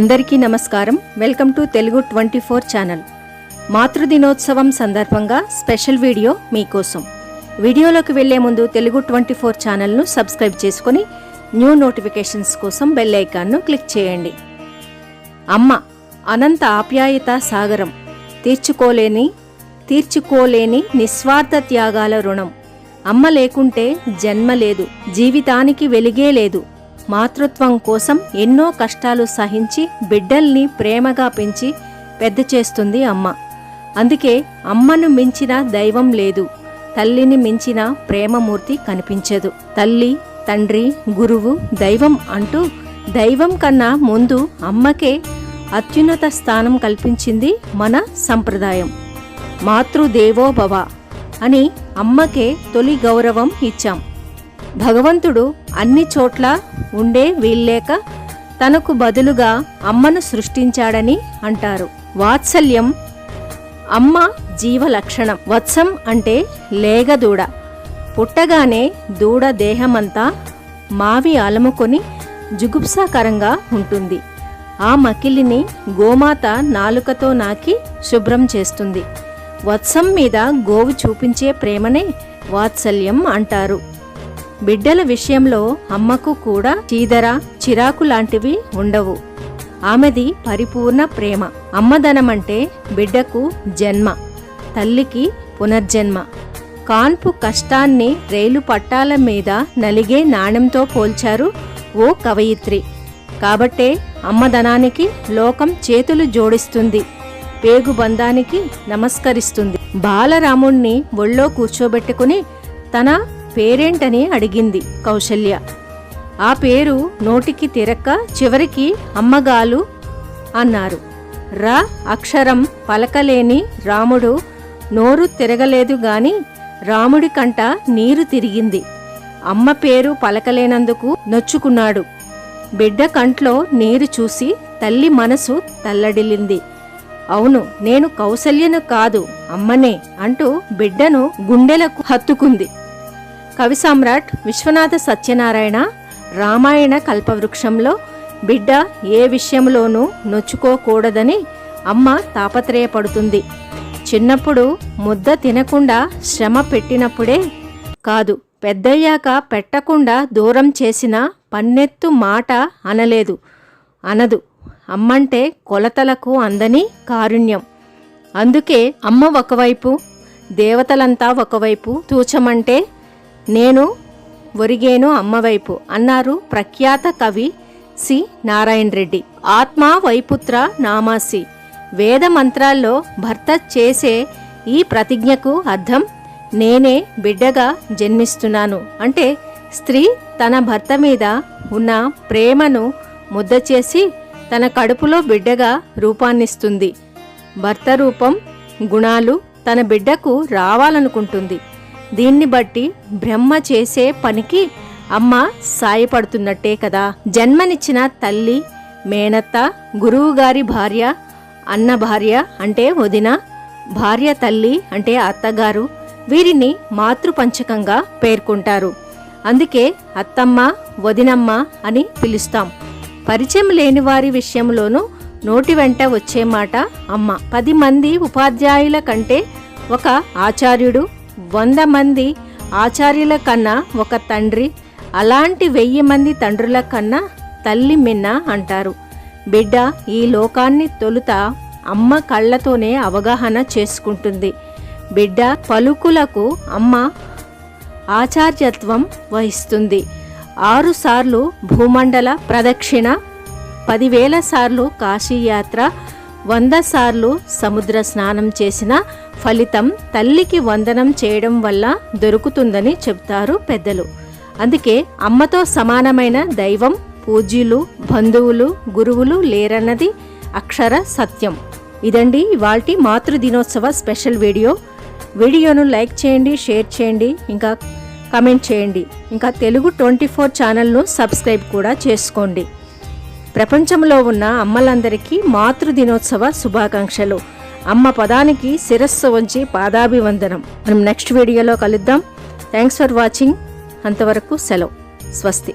అందరికీ నమస్కారం. Welcome to Telugu twenty four channel. మాతృదినోత్సవం సందర్భంగా స్పెషల్ వీడియో మీకోసం. వీడియోలోకి వెళ్ళే ముందు తెలుగు ట్వంటీ ఫోర్ ఛానల్ను సబ్స్క్రైబ్ చేసుకొని న్యూ నోటిఫికేషన్స్ కోసం బెల్ ఐకాన్ను క్లిక్ చేయండి. అమ్మ అనంత ఆప్యాయత సాగరం. తీర్చుకోలేని తీర్చుకోలేని నిస్వార్థ త్యాగాల రుణం. అమ్మ లేకుంటే జన్మ లేదు జీవితానికి వెలిగే లేదు. మాతృత్వం కోసం ఎన్నో కష్టాలు సహించి బిడ్డల్ని ప్రేమగా పెంచి పెద్ద చేస్తుంది అమ్మ. అందుకే అమ్మను మించిన దైవం లేదు. తల్లిని మించిన ప్రేమమూర్తి కనిపించదు. తల్లి తండ్రి గురువు దైవం అంటూ దైవం కన్నా ముందు అమ్మకే అత్యున్నత స్థానం కల్పించింది మన సంప్రదాయం. మాతృదేవో భవ అని అమ్మకే తొలి గౌరవం ఇచ్చాం. భగవంతుడు అన్ని చోట్ల ఉండే వీల్లేక తనకు బదులుగా అమ్మను సృష్టించాడని అంటారు. వాత్సల్యం అమ్మ జీవ లక్షణం వత్సం అంటే లేగ దూడ పుట్టగానే దూడ దేహమంతా మావి అలముకొని జుగుప్సాకరంగా ఉంటుంది. ఆ మకిలిని గోమాత నాలుకతో నాకి శుభ్రం చేస్తుంది. వత్సం మీద గోవు చూపించే ప్రేమనే వాత్సల్యం అంటారు. బిడ్డల విషయంలో అమ్మకు కూడా చీదర చిరాకు లాంటివి ఉండవు. ఆమెది పరిపూర్ణ ప్రేమ. అమ్మదనమంటే బిడ్డకు జన్మ తల్లికి పునర్జన్మ. కాన్పు కష్టాన్ని రైలు పట్టాల మీద నలిగే నాణెంతో పోల్చారు ఓ కవయిత్రి. కాబట్టే అమ్మదనానికి లోకం చేతులు జోడిస్తుంది పేగు బంధానికి నమస్కరిస్తుంది. బాలరాముణ్ణి ఒళ్ళో కూర్చోబెట్టుకుని తన పేరేంటని అడిగింది కౌశల్య. ఆ పేరు నోటికి తిరక్క చివరికి అమ్మగాలు అన్నారు. రా అక్షరం పలకలేని రాముడు నోరు తిరగలేదు గాని రాముడి కంట నీరు తిరిగింది. అమ్మ పేరు పలకలేనందుకు నొచ్చుకున్నాడు. బిడ్డ కంట్లో నీరు చూసి తల్లి మనసు తల్లడిల్లింది. అవును నేను కౌసల్యను కాదు అమ్మనే అంటూ బిడ్డను గుండెలకు హత్తుకుంది. కవి సామ్రాట్ విశ్వనాథ సత్యనారాయణ రామాయణ కల్పవృక్షంలో బిడ్డ ఏ విషయంలోనూ నొచ్చుకోకూడదని అమ్మ తాపత్రయపడుతుంది. చిన్నప్పుడు ముద్ద తినకుండా శ్రమ పెట్టినప్పుడే కాదు పెద్దయ్యాక పెట్టకుండా దూరం చేసిన పన్నెత్తు మాట అనలేదు. అనదు అమ్మంటే కొలతలకు అందని కారుణ్యం. అందుకే అమ్మ ఒకవైపు దేవతలంతా ఒకవైపు తూచమంటే నేను ఒరిగేను అమ్మవైపు అన్నారు ప్రఖ్యాత కవి సి. నారాయణ రెడ్డి. ఆత్మా వైపుత్ర నామాసి వేద మంత్రాల్లో భర్త చేసే ఈ ప్రతిజ్ఞకు అర్థం నేనే బిడ్డగా జన్మిస్తున్నాను. అంటే స్త్రీ తన భర్త మీద ఉన్న ప్రేమను ముద్ద చేసి తన కడుపులో బిడ్డగా రూపాన్నిస్తుంది. భర్త రూపం గుణాలు తన బిడ్డకు రావాలనుకుంటుంది. దీన్ని బట్టి బ్రహ్మ చేసే పనికి అమ్మ సాయపడుతున్నట్టే కదా. జన్మనిచ్చిన తల్లి మేనత్త గురువుగారి భార్య అన్న భార్య అంటే వదిన భార్య తల్లి అంటే అత్తగారు వీరిని మాతృపంచకంగా పేర్కొంటారు. అందుకే అత్తమ్మ వదినమ్మ అని పిలుస్తాం. పరిచయం లేని వారి విషయంలోనూ నోటి వెంట వచ్చే మాట అమ్మ. పది మంది ఉపాధ్యాయుల కంటే ఒక ఆచార్యుడు వంద మంది ఆచార్యుల కన్నా ఒక తండ్రి అలాంటి వెయ్యి మంది తండ్రుల కన్నా తల్లి మిన్న అంటారు. బిడ్డ ఈ లోకాన్ని తొలుత అమ్మ కళ్ళతోనే అవగాహన చేసుకుంటుంది. బిడ్డ పలుకులకు అమ్మ ఆచార్యత్వం వహిస్తుంది. ఆరుసార్లు భూమండల ప్రదక్షిణ పదివేల సార్లు కాశీయాత్ర వంద సార్లు సముద్ర స్నానం చేసిన ఫలితం తల్లికి వందనం చేయడం వల్ల దొరుకుతుందని చెప్తారు పెద్దలు. అందుకే అమ్మతో సమానమైన దైవం పూజ్యులు బంధువులు గురువులు లేరన్నది అక్షర సత్యం. ఇదండి ఇవాల్టి మాతృదినోత్సవ స్పెషల్ వీడియో. వీడియోను లైక్ చేయండి షేర్ చేయండి ఇంకా కమెంట్ చేయండి. ఇంకా తెలుగు ట్వంటీ ఫోర్ ఛానల్ను సబ్స్క్రైబ్ కూడా చేసుకోండి. ప్రపంచంలో ఉన్న అమ్మలందరికీ మాతృ దినోత్సవ శుభాకాంక్షలు. అమ్మ పదానికి శిరస్సు వంచి పాదాభివందనం. మనం నెక్స్ట్ వీడియోలో కలుద్దాం. థ్యాంక్స్ ఫర్ వాచింగ్ అంతవరకు సెలవు. స్వస్తి.